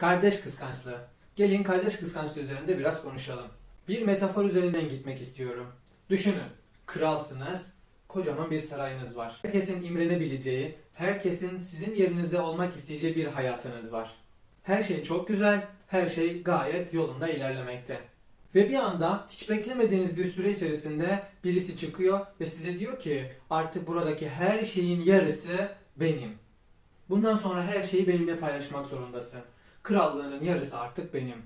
Kardeş kıskançlığı. Gelin kardeş kıskançlığı üzerinde biraz konuşalım. Bir metafor üzerinden gitmek istiyorum. Düşünün, kralsınız, kocaman bir sarayınız var. Herkesin imrenebileceği, herkesin sizin yerinizde olmak isteyeceği bir hayatınız var. Her şey çok güzel, her şey gayet yolunda ilerlemekte. Ve bir anda hiç beklemediğiniz bir süre içerisinde birisi çıkıyor ve size diyor ki artık buradaki her şeyin yarısı benim. Bundan sonra her şeyi benimle paylaşmak zorundasın. Krallığının yarısı artık benim.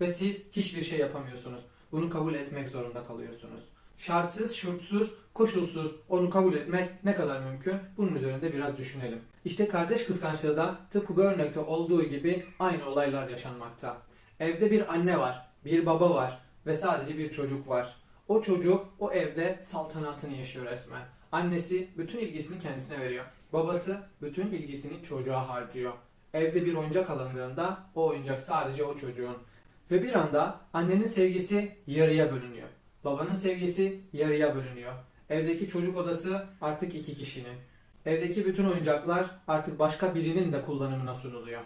Ve siz hiçbir şey yapamıyorsunuz. Bunu kabul etmek zorunda kalıyorsunuz. Şartsız, şurtsuz, koşulsuz onu kabul etmek ne kadar mümkün? Bunun üzerinde biraz düşünelim. İşte kardeş kıskançlığı da tıpkı bu örnekte olduğu gibi aynı olaylar yaşanmakta. Evde bir anne var, bir baba var ve sadece bir çocuk var. O çocuk o evde saltanatını yaşıyor resmen. Annesi bütün ilgisini kendisine veriyor. Babası bütün ilgisini çocuğa harcıyor. Evde bir oyuncak alındığında o oyuncak sadece o çocuğun. Ve bir anda annenin sevgisi yarıya bölünüyor. Babanın sevgisi yarıya bölünüyor. Evdeki çocuk odası artık iki kişinin. Evdeki bütün oyuncaklar artık başka birinin de kullanımına sunuluyor.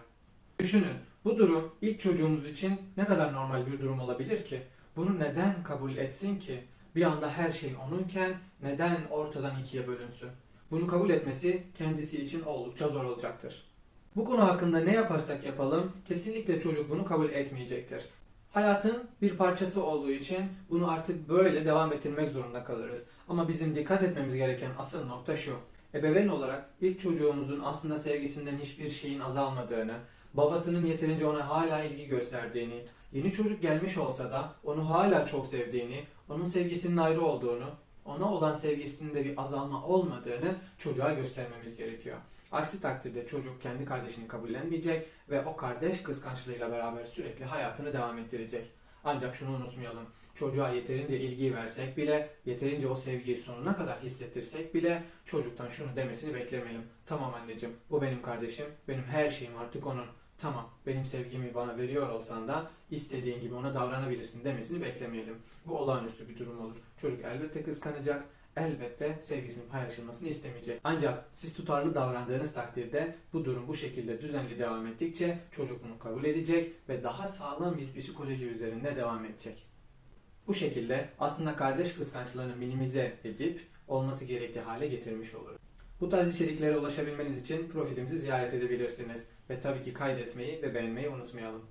Düşünün, bu durum ilk çocuğumuz için ne kadar normal bir durum olabilir ki? Bunu neden kabul etsin ki? Bir anda her şey onunken neden ortadan ikiye bölünsün? Bunu kabul etmesi kendisi için oldukça zor olacaktır. Bu konu hakkında ne yaparsak yapalım kesinlikle çocuk bunu kabul etmeyecektir. Hayatın bir parçası olduğu için bunu artık böyle devam ettirmek zorunda kalırız. Ama bizim dikkat etmemiz gereken asıl nokta şu. Ebeveyn olarak ilk çocuğumuzun aslında sevgisinden hiçbir şeyin azalmadığını, babasının yeterince ona hala ilgi gösterdiğini, yeni çocuk gelmiş olsa da onu hala çok sevdiğini, onun sevgisinin ayrı olduğunu, ona olan sevgisinde bir azalma olmadığını çocuğa göstermemiz gerekiyor. Aksi takdirde çocuk kendi kardeşini kabullenmeyecek ve o kardeş kıskançlığıyla beraber sürekli hayatını devam ettirecek. Ancak şunu unutmayalım. Çocuğa yeterince ilgi versek bile, yeterince o sevgiyi sonuna kadar hissettirsek bile çocuktan şunu demesini beklemeyelim. Tamam anneciğim, bu benim kardeşim, benim her şeyim artık onun. Tamam, benim sevgimi bana veriyor olsan da istediğin gibi ona davranabilirsin demesini beklemeyelim. Bu olağanüstü bir durum olur. Çocuk elbette kıskanacak, elbette sevgisinin paylaşılmasını istemeyecek. Ancak siz tutarlı davrandığınız takdirde bu durum bu şekilde düzenli devam ettikçe çocuk bunu kabul edecek ve daha sağlam bir psikoloji üzerinde devam edecek. Bu şekilde aslında kardeş kıskançlığını minimize edip olması gerektiği hale getirmiş oluruz. Bu tarz içeriklere ulaşabilmeniz için profilimizi ziyaret edebilirsiniz ve tabii ki kaydetmeyi ve beğenmeyi unutmayalım.